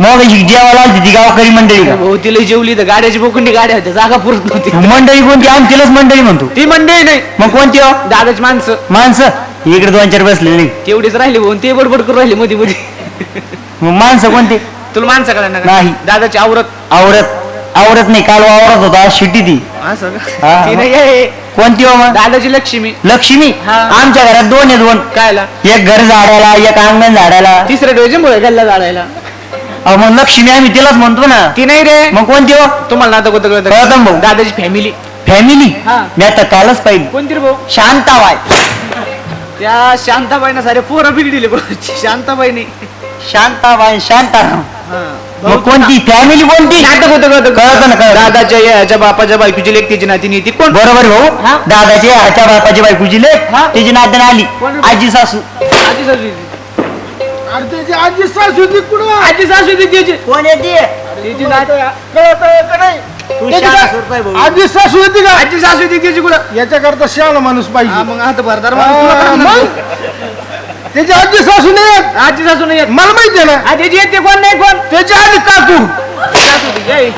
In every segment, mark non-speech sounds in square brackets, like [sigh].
मग ही आलती ती गावकरी मंडळी का? भाऊ तिला जेवली तर गाड्याची बोकुंडी गाड्या होत्या जागा पुरत नव्हती. मंडळी कोणती? आम्ही तिलाच मंडळी म्हणतो. ती मंडळी नाही. मग कोणती हो? दादाची माणसं. माणसं? इकडे दोन चार बसलेली तेवढीच राहिली भाऊ ते बडबड करून राहिली मध्ये मध्ये मग माणसं कोणती? तुला माणसं ना नाही. दादाची आवरत. आवरत. आवरत नाही काल वावरत होता आज शिट्टी ती. असं हा, का ती नाही आहे. कोणती हो मग? दादाची लक्ष्मी. लक्ष्मी? हा. आमच्या घरात दोन आहे दोन. कायला? एक घर झाडायला एक अंगण झाडायला. तिसऱ्या डोळे मुळे गल्ला जाळायला अहो मग लक्ष्मी आम्ही तिलाच म्हणतो ना. ती नाही रे. मग कोणती हो? तुम्हाला नातं कोणतं कळतं कळतं भाऊ. दादाची फॅमिली फॅमिली हा. मी आता कालच पाहिजे कोणती रे भाऊ? शांताबाई. त्या शांताबाईना सारे पोरं बिघडले बरोबर शांताबाईने. शांताबाई शांताराम. मग कोणती? फॅमिली कोणती? नाटक होतं कळतं कळतं ना कळतं. दादाच्या याच्या बापाच्या बायकोची लेख तिची नातीनी ती कोण? बरोबर हा? भाऊ दादाचे आच्या बापाची बायकोची लेख हा? तिची नात्याने आली कोण? आजी सासू. आजी सासू. अरे त्याची आजी सासू होती कुठं? आजी सासू आहे ती? त्याची कोण येते आजी सासू होती का? आजी सासू आहे ती त्याची कुठं? याच्याकरता शहाणा माणूस हा, पाहिजे मग आता भरदार हा, मग. त्याची आजी सासू नाही येत. आजी सासू नाही येत. मला माहिती आहे ना. आजीची येते कोण नाही कोण? त्याची आजी काकू. सासू ती, जय.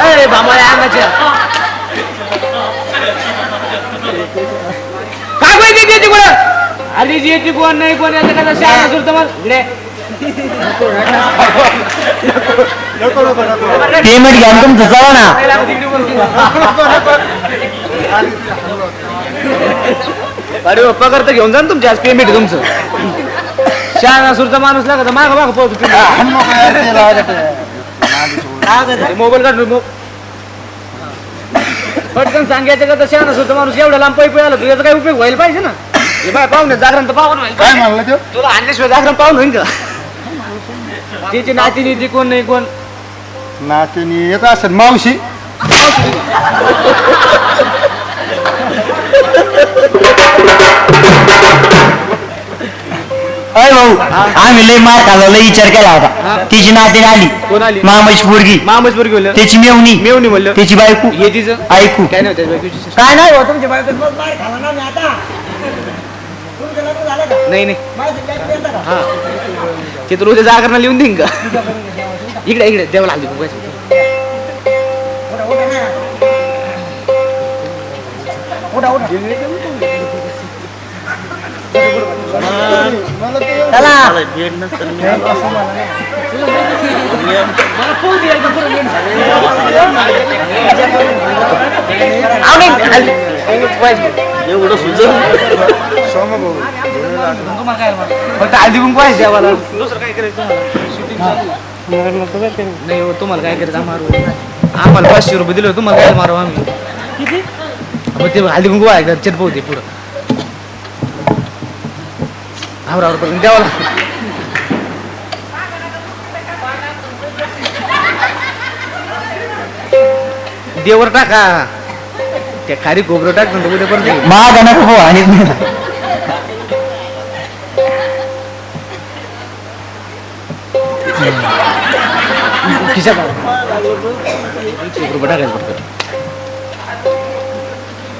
अरे भांबाळ्या अंगाच्या. काय माहिती त्याची कुठं? आजीची येते कोण नाही कोण याचं काय शाळा सुरत मग? इकडे. पेमेंट घ्या तुमचं चला ना. अरे हो, पगार तर घेऊन जा ना तुमची आज पेमेंट तुमचं. शहाणा सुरता माणूस लागत माग माग पोहोचतो मोबाईल काढ मो- पटकन सांगायचं का तर शहाणा सुरता माणूस एवढा लांब पैप आला तुझ्याचा काही उपयोग व्हायला पाहिजे ना? हे बाय पाहुणे जागरण तर पाहून होईल. काय म्हणलं तो? तुला आणल्याशिवाय जागरण पाहून होईल का? तिची नातीनी ती कोण नाही कोण? नातेनी येत असेल मावशी. अय भाऊ आम्ही लय मार खाल्ला लय विचार केला हा. होता तिची नात्याने आली. कोण आली? मामाची पोरगी. मामच बरं घेऊन त्याची मेवणी. मेवणी म्हणलं? त्याची बायको. हे तिचं? ऐकू काय नाही काय नाही हो तुमची नाही नाही. हा. ते तर उद्या जागरणा लिहून देईन का? इकडे इकडे. देवाला आली बघायचं फक्त हल्दी कुंकू आहे देवाला दुसरं काय करायचं नाही हो तुम्हाला काय करायचं? आम्हाला आम्हाला पाचशे रुपये दिले तुम्हाला काय मारू आम्ही? किती? ते हल्दी कुंकू आहे घरचे पोहते पुढं. आवरा आवरा करून देवाला देवर टाका. त्या खारी गोबर टाक नंतर उद्या परत महाग नको हो आणि टाकायचं फक्त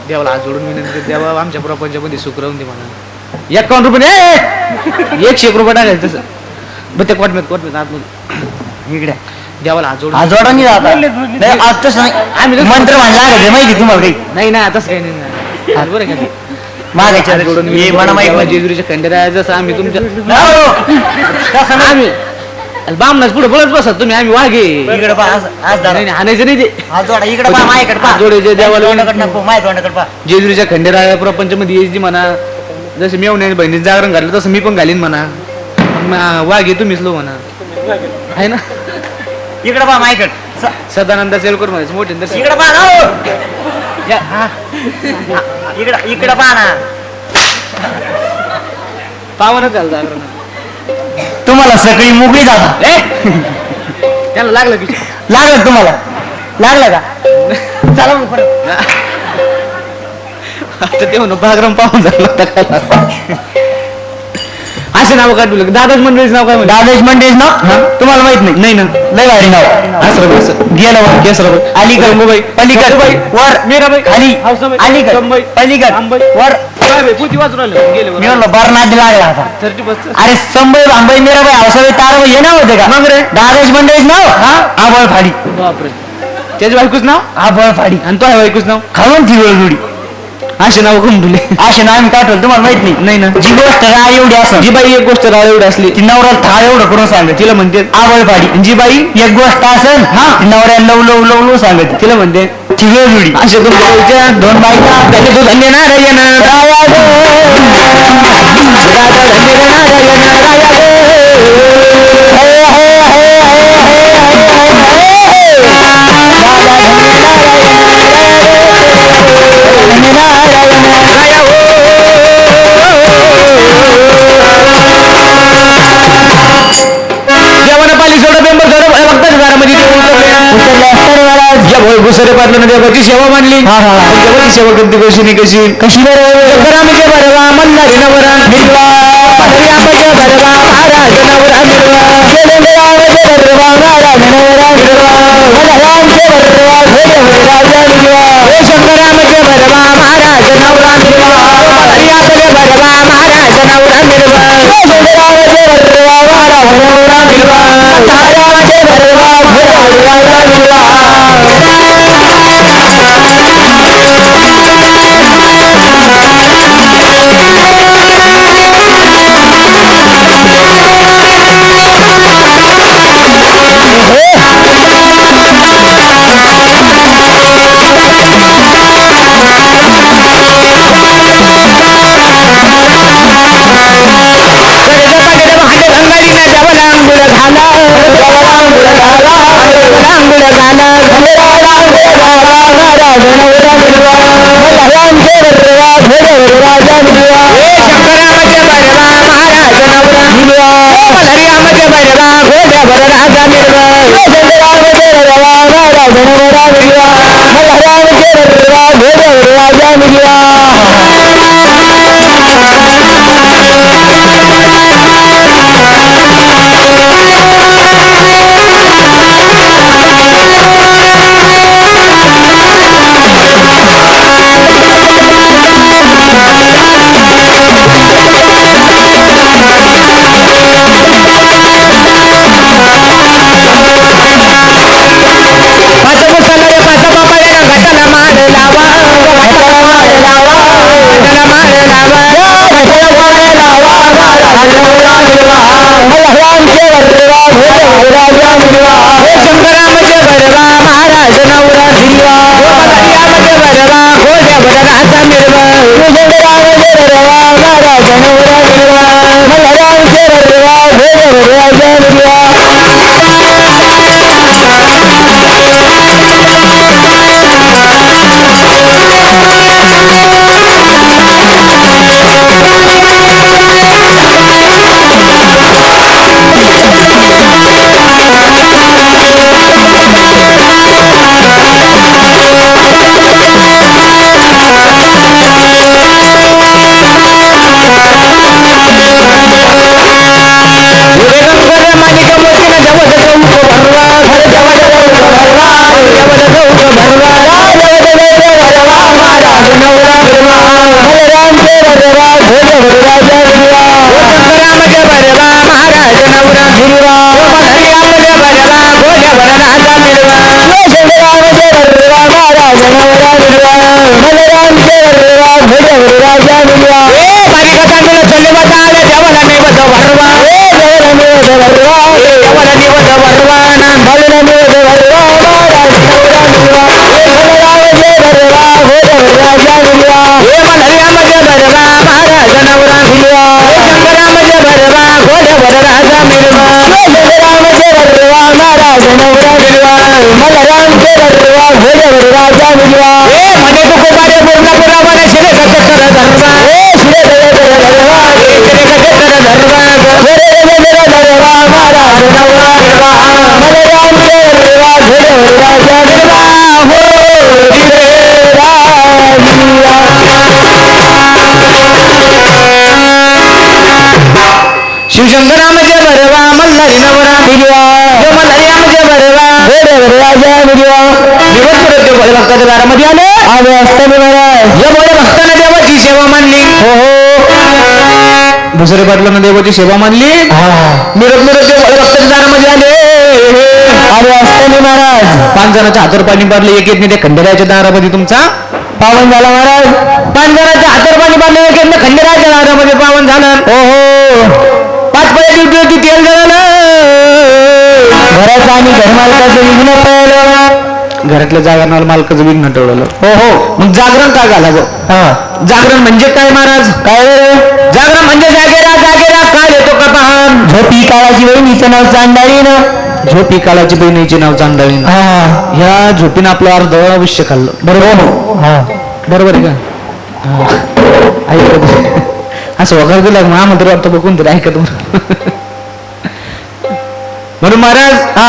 देवाला हात जोडून विनंती देवा आमच्या प्रपंचामध्ये सुख राहून दे म्हणा. एकावन्न रुपये नाही, एकशे एक रुपये टाकायचं तसं. बघ ते कोटमेत कोटमेत आतमध्ये इकडे. देवाला आजोडा नाही जाता नाही, आज तसं आम्ही नाही मंत्र म्हणला लागत माहिती तुम्हाला काही? नाही ना तसं काही नाही ना. बरं का? मागायच्या जोडून म्हणा माहिती जेजुरीच्या खंडेराया जसं आम्ही तुमच्या हो. तसं नाही. आम्ही बामणाच पुढे बोलत बसा तुम्ही आम्ही वाघे. इकडे पहा आज- आज दादा. नाही नाही, नाही ते. आज जोडा इकडे पहा माझ्याकडे पहा. हात जोडायचे देवाला तोंडाकडे नको माझ्या तोंडाकडे पहा. जेजुरीच्या खंडेराया प्रपंच मध्ये म्हणा जसं मेवण्या बहिणी जागरण घातलं तसं मी पण घालीन म्हणा. म- वाघे तुम्हीच लो म्हणा. आहे ना? इकडे पहा माझ्याकडे स- सदानंदा सेलकर म्हणायचं मोठे दर्शन. इकडे पहा ना हो. या, हा. इकडे इकडे पहा ना. पावनच झालं जागरण. तुम्हाला सगळी मोकळी ए! त्याला लागलं की लागलं तुम्हाला? लागलं का? [laughs] चला मग परत. आता ते म्हणून बागराम पाहून झालं होतं काय असे नाव काय तुला दादाच मंडळीचं नाव काय म्हणजे दादाज मंडेज ना तुम्हाला माहीत नाही? नाही ना. लय भारी नाव. असं असं गेलं वर केसराबाई. अलीगड. गंगूबाई. पलीकड गंगूबाई. वर. मीराबाई. खाली. हौसाबाई. अलीगड. गंगूबाई. पलीकड आंबाई. वर. काय बाई पुती वाचून राहिलं. गेले मी म्हणलो बरनाद लागला आता. थर्टी बस अरे संबई भांबई मीराबाई हौसाबाई ताराबाई हे नाव होते का? मग रे? दादाज मंडेज नाव? हा? आबळ फाडी. बापरे. त्याच्या बायकोच नाव? आबळ फाडी. आणि तो आहे बायकोच नाव? खाऊन ती वेळजुडी असे नाव तुले असे नाव आम्ही काढतो तुम्हाला माहीत नाही नाही ना जी गोष्ट राळ एवढी असं जी बाई एक गोष्ट राळ एवढी असली ती नवरा थाळ एवढं करून सांगत तिला म्हणते फाडी आणि जी बाई एक गोष्ट असन हा ती नवऱ्या लव लव लव लव सांगत तिला म्हणते ती वेळजुडी असे दोन बाईच्या दोन बायका त्याने तो धन्य नारायण राया गो. राया. महाराज ज्या भोय घुसरे पाटलं ना देवाची सेवा हा, हा. देवाची सेवा करते कशी नाही कशी? कशी बरं शंकरामचे भरवा मल्हारी नवरा मिरवा जो मल्हारी आमचे भरवा. गोडे राजा मिरवा दिवस परत ते भोळे भक्ताच्या दारामध्ये आले. आले असताना महाराज. या भोळे भक्तानं देवाची सेवा मानली. हो हो. दुसरे पाटलानं देवाची सेवा मानली. हा. मिरत मिरत ते भोळे भक्ताच्या दारामध्ये आले. आले असताना महाराज. पाच जणांच्या हातावर पाणी पाडलं एक येत त्या खंडेरायाच्या दारामध्ये तुमचा. पावन झाला महाराज. पाच जणांच्या हातावर पाणी पाडलं एक येत खंडेरायाच्या दारामध्ये पावन झालं. हो हो. पाच पळे ड्युटी होती तेल झालं घराचं आणि घरमालकाचं विघ्न पळलं घरातल्या जागरणावर मालकाचं विघ्न टळलं. हो हो. मग जागरण का घालावं? हा. जागरण म्हणजे काय महाराज? काय? जागरण म्हणजे जागेरा जागेरा काळ येतो का पाहन झोपी काळाची वहिनीचं नाव चांदाळी ना झोपी कालाची बहिणीचे नाव हा. ह्या झोपीनं आपलं अर्ध आयुष्य खाल्लं. बरोबर. हो हा. बरोबर आहे का? ऐकत असं वगैरे महामंत्र वाटतं बघून तरी ऐकत म्हणून महाराज हा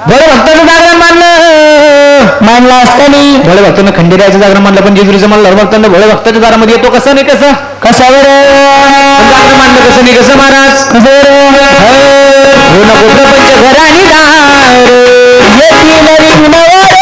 भोळे भक्ताचं जागरण मानलं मानला असताना भोळे भक्तांना खंडेरायचं जागरण मानलं पण जेजुरीचं मानलं भक्तांना भोळे भक्ताच्या दारामध्ये येतो कसं नाही कसं कसा वर जागरण मानलं कसं नाही कसं महाराज कसं घराणी दार येतील